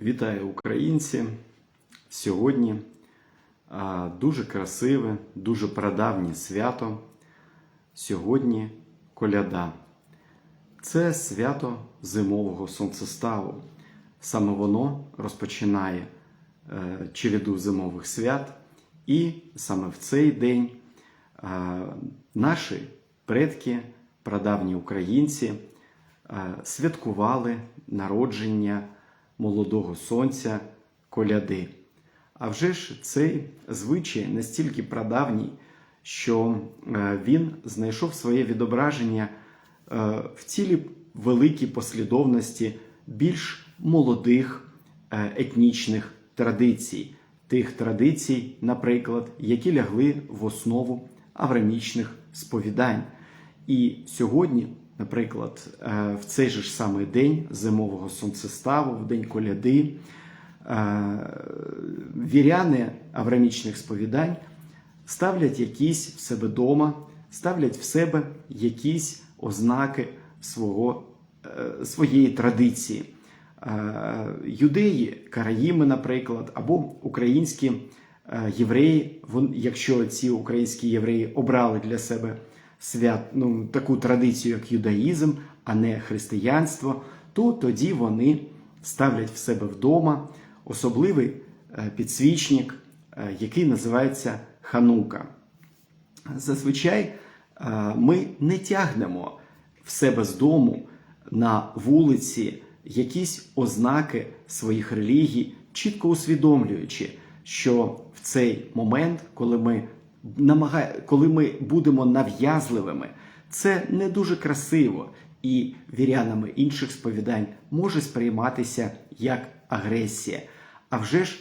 Вітаю українці! Сьогодні дуже красиве, дуже прадавнє свято. Сьогодні коляда. Це свято зимового сонцеставу. Саме воно розпочинає е, череду зимових свят. І саме в цей день наші предки, прадавні українці, святкували народження молодого сонця коляди. А вже ж цей звичай настільки прадавній, що е, він знайшов своє відображення е, в цілій великій послідовності більш молодих е, етнічних традицій, тих традицій, наприклад, які лягли в основу аврамічних сповідань. І сьогодні, наприклад, е, в цей же ж самий день зимового сонцеставу, в день коляди, е, віряни аврамічних сповідань ставлять якісь в себе дома, ставлять в себе якісь ознаки свого, е, своєї традиції. Юдеї, караїми, наприклад, або українські євреї, якщо ці українські євреї обрали для себе свят, ну, таку традицію, як юдаїзм, а не християнство, то тоді вони ставлять в себе вдома особливий е, підсвічник, е, який називається ханука. Зазвичай е, ми не тягнемо в себе з дому на вулиці якісь ознаки своїх релігій, чітко усвідомлюючи, що в цей момент, коли ми намагає, коли ми будемо нав'язливими, це не дуже красиво і вірянами інших сповідань може сприйматися як агресія. А вже ж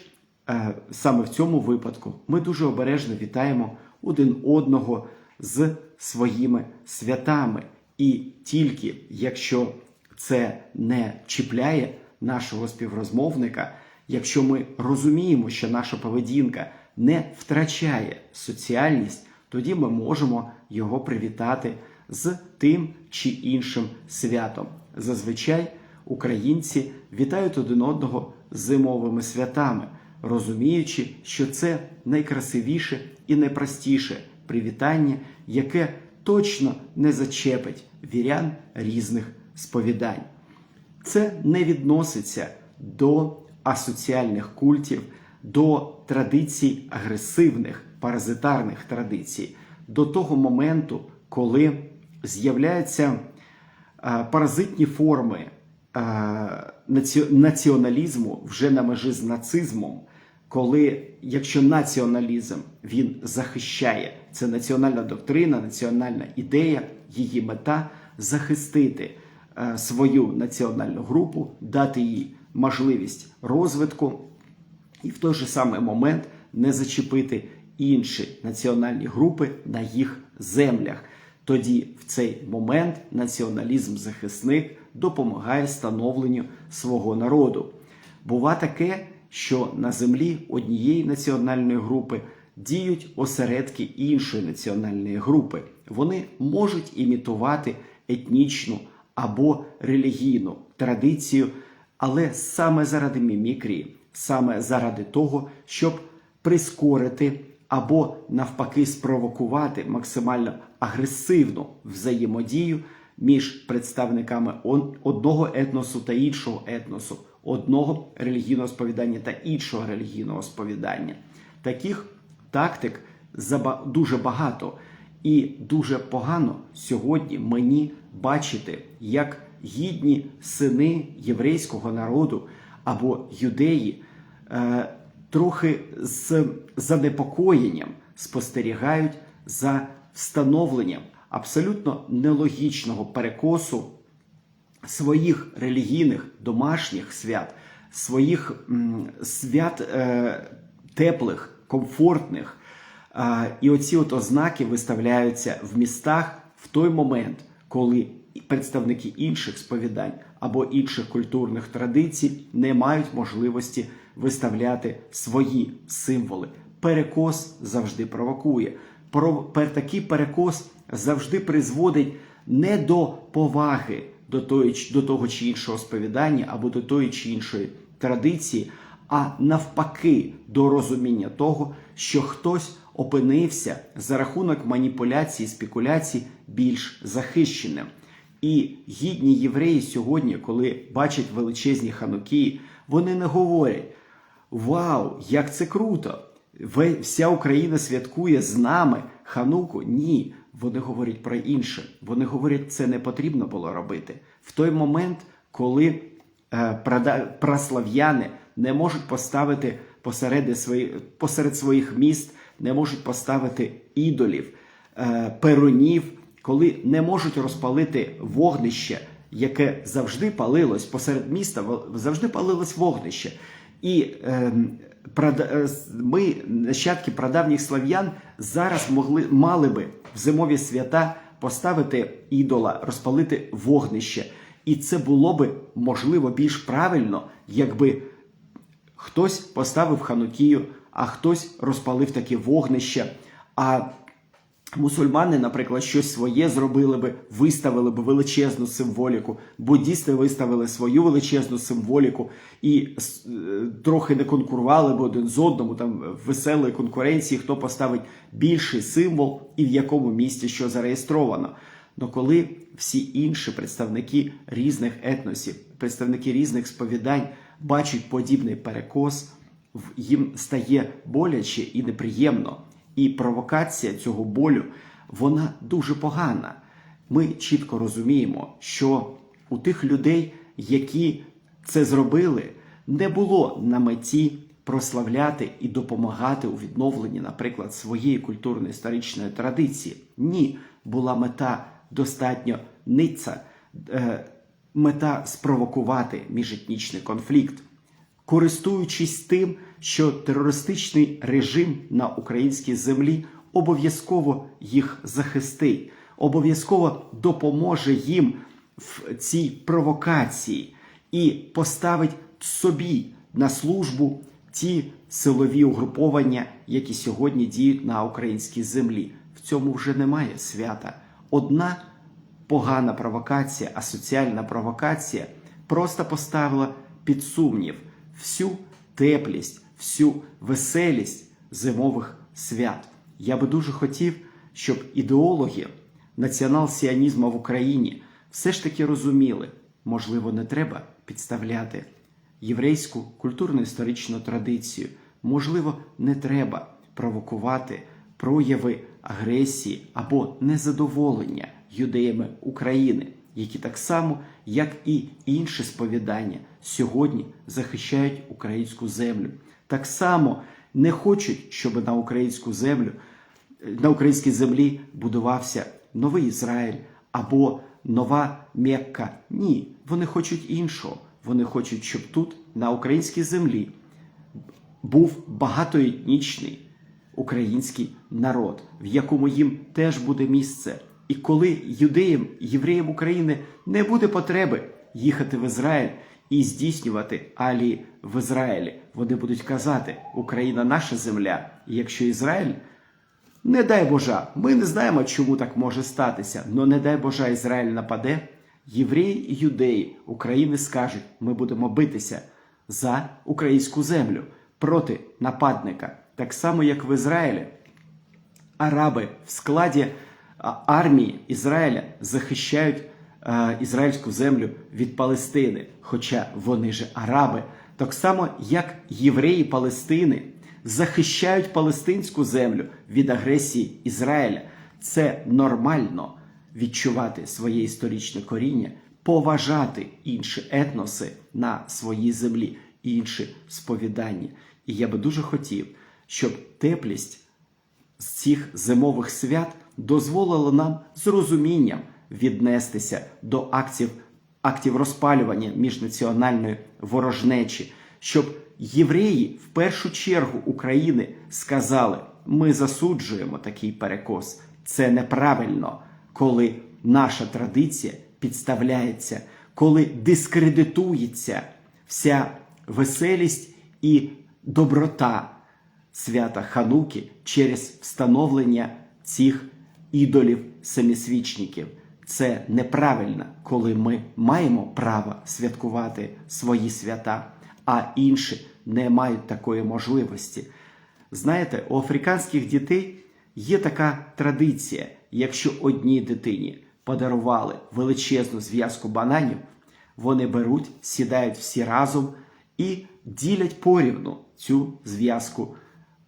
е, саме в цьому випадку ми дуже обережно вітаємо один одного з своїми святами. І тільки якщо це не чіпляє нашого співрозмовника, якщо ми розуміємо, що наша поведінка не втрачає соціальність, тоді ми можемо його привітати з тим чи іншим святом. Зазвичай українці вітають один одного зимовими святами, розуміючи, що це найкрасивіше і найпростіше привітання, яке точно не зачепить вірян різних сповідань. Це не відноситься до асоціальних культів, до традицій агресивних, паразитарних традицій, до того моменту, коли з'являються е, паразитні форми е, наці- націоналізму вже на межі з нацизмом, коли якщо націоналізм він захищає, це національна доктрина, національна ідея, її мета захистити е, свою національну групу, дати їй можливість розвитку і в той же самий момент не зачепити інші національні групи на їх землях. Тоді в цей момент націоналізм-захисник допомагає становленню свого народу. Бува таке, що на землі однієї національної групи діють осередки іншої національної групи. Вони можуть імітувати етнічну або релігійну традицію, але саме заради мімікрії, саме заради того, щоб прискорити або навпаки спровокувати максимально агресивну взаємодію між представниками одного етносу та іншого етносу, одного релігійного сповідання та іншого релігійного сповідання. Таких тактик дуже багато. І дуже погано сьогодні мені бачити, як гідні сини єврейського народу або юдеї е, трохи з занепокоєнням спостерігають за встановленням абсолютно нелогічного перекосу своїх релігійних домашніх свят, своїх свят е, теплих, комфортних. А, і оці от ознаки виставляються в містах в той момент, коли представники інших сповідань або інших культурних традицій не мають можливості виставляти свої символи. Перекос завжди провокує. Такий перекос завжди призводить не до поваги до, тої, до того чи іншого сповідання або до тої чи іншої традиції, а навпаки, до розуміння того, що хтось опинився за рахунок маніпуляцій, спекуляцій більш захищеним. І гідні євреї сьогодні, коли бачать величезні ханукії, вони не говорять: Вау, як це круто! Вся Україна святкує з нами хануку. Ні, вони говорять про інше. Вони говорять, це не потрібно було робити. В той момент, коли е, праслав'яни не можуть поставити посеред, свої, посеред своїх міст, не можуть поставити ідолів, е, перунів, коли не можуть розпалити вогнище, яке завжди палилось посеред міста, завжди палилось вогнище. І ем, е, ми, нащадки прадавніх слав'ян, зараз могли мали би в зимові свята поставити ідола, розпалити вогнище. І це було би можливо більш правильно, якби хтось поставив ханукію, а хтось розпалив таке вогнище. А мусульмани, наприклад, щось своє зробили би, виставили б величезну символіку. Буддісти виставили свою величезну символіку і е, трохи не конкурували б один з одному, там веселої конкуренції, хто поставить більший символ і в якому місті що зареєстровано. Но коли всі інші представники різних етносів, представники різних сповідань бачать подібний перекос, їм стає боляче і неприємно. І провокація цього болю вона дуже погана. Ми чітко розуміємо, що у тих людей, які це зробили, не було на меті прославляти і допомагати у відновленні, наприклад, своєї культурно-історичної традиції. Ні, була мета достатньо ниця, е, мета спровокувати міжетнічний конфлікт користуючись тим, що терористичний режим на українській землі обов'язково їх захистить, обов'язково допоможе їм в цій провокації і поставить собі на службу ті силові угруповання, які сьогодні діють на українській землі. В цьому вже немає свята. Одна погана провокація, асоціальна провокація просто поставила під сумнів всю теплість, всю веселість зимових свят. Я би дуже хотів, щоб ідеологи націонал-сіанізму в Україні все ж таки розуміли, можливо, не треба підставляти єврейську культурно-історичну традицію. Можливо, не треба провокувати прояви агресії або незадоволення юдеями України, які так само, як і інші сповідання, сьогодні захищають українську землю. Так само не хочуть, щоб на українську землю, на українській землі будувався новий Ізраїль або нова Мекка. Ні, вони хочуть іншого. Вони хочуть, щоб тут, на українській землі, був багатоетнічний український народ, в якому їм теж буде місце. І коли юдеям, євреям України не буде потреби їхати в Ізраїль і здійснювати алії в Ізраїлі, вони будуть казати: Україна наша земля. І якщо Ізраїль, не дай Божа, ми не знаємо, чому так може статися, але не дай Божа, Ізраїль нападе. Євреї і юдеї України скажуть: ми будемо битися за українську землю проти нападника, так само як в Ізраїлі. Араби в складі армії Ізраїля захищають е, ізраїльську землю від Палестини, хоча вони ж араби, так само як євреї Палестини захищають палестинську землю від агресії Ізраїля. Це нормально відчувати своє історичне коріння, поважати інші етноси на своїй землі, інші сповідання. І я би дуже хотів, щоб теплість з цих зимових свят дозволило нам з розумінням віднестися до актів, актів розпалювання міжнаціональної ворожнечі, щоб євреї в першу чергу України сказали: ми засуджуємо такий перекос. Це неправильно, коли наша традиція підставляється, коли дискредитується вся веселість і доброта свята Хануки через встановлення цих ідолів семисвічників. Це неправильно, коли ми маємо право святкувати свої свята. а інші не мають такої можливості. Знаєте, у африканських дітей є така традиція: якщо одній дитині подарували величезну зв'язку бананів, вони беруть, сідають всі разом і ділять порівну цю зв'язку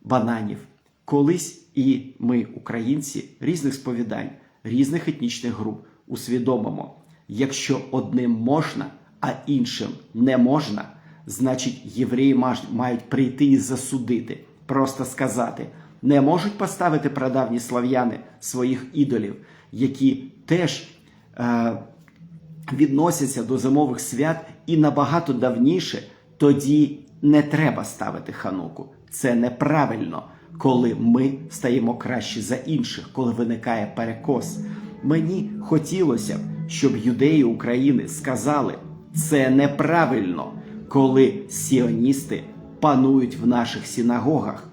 бананів. Колись і ми, українці, різних сповідань, різних етнічних груп, усвідомимо, якщо одним можна, а іншим не можна, значить євреї мають прийти і засудити, просто сказати, не можуть поставити прадавні слав'яни своїх ідолів, які теж е, відносяться до зимових свят і набагато давніше, тоді не треба ставити хануку. Це неправильно, коли ми стаємо краще за інших, коли виникає перекос. Мені хотілося б, щоб юдеї України сказали, це неправильно, коли сіоністи панують в наших синагогах.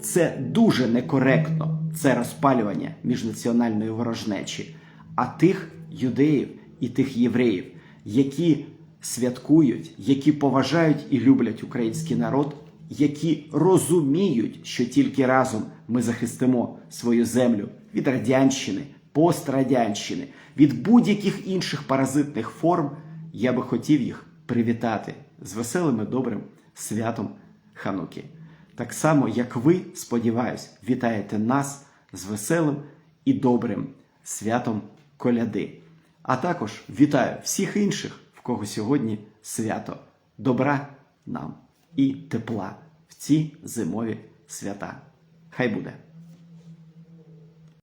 Це дуже некоректно, це розпалювання міжнаціональної ворожнечі. А тих юдеїв і тих євреїв, які святкують, які поважають і люблять український народ, які розуміють, що тільки разом ми захистимо свою землю від радянщини, пострадянщини, від будь-яких інших паразитних форм, я би хотів їх привітати з веселим і добрим святом Хануки. Так само, як ви, сподіваюсь, вітаєте нас з веселим і добрим святом коляди. А також вітаю всіх інших, в кого сьогодні свято добра нам і тепла в ці зимові свята. Хай буде!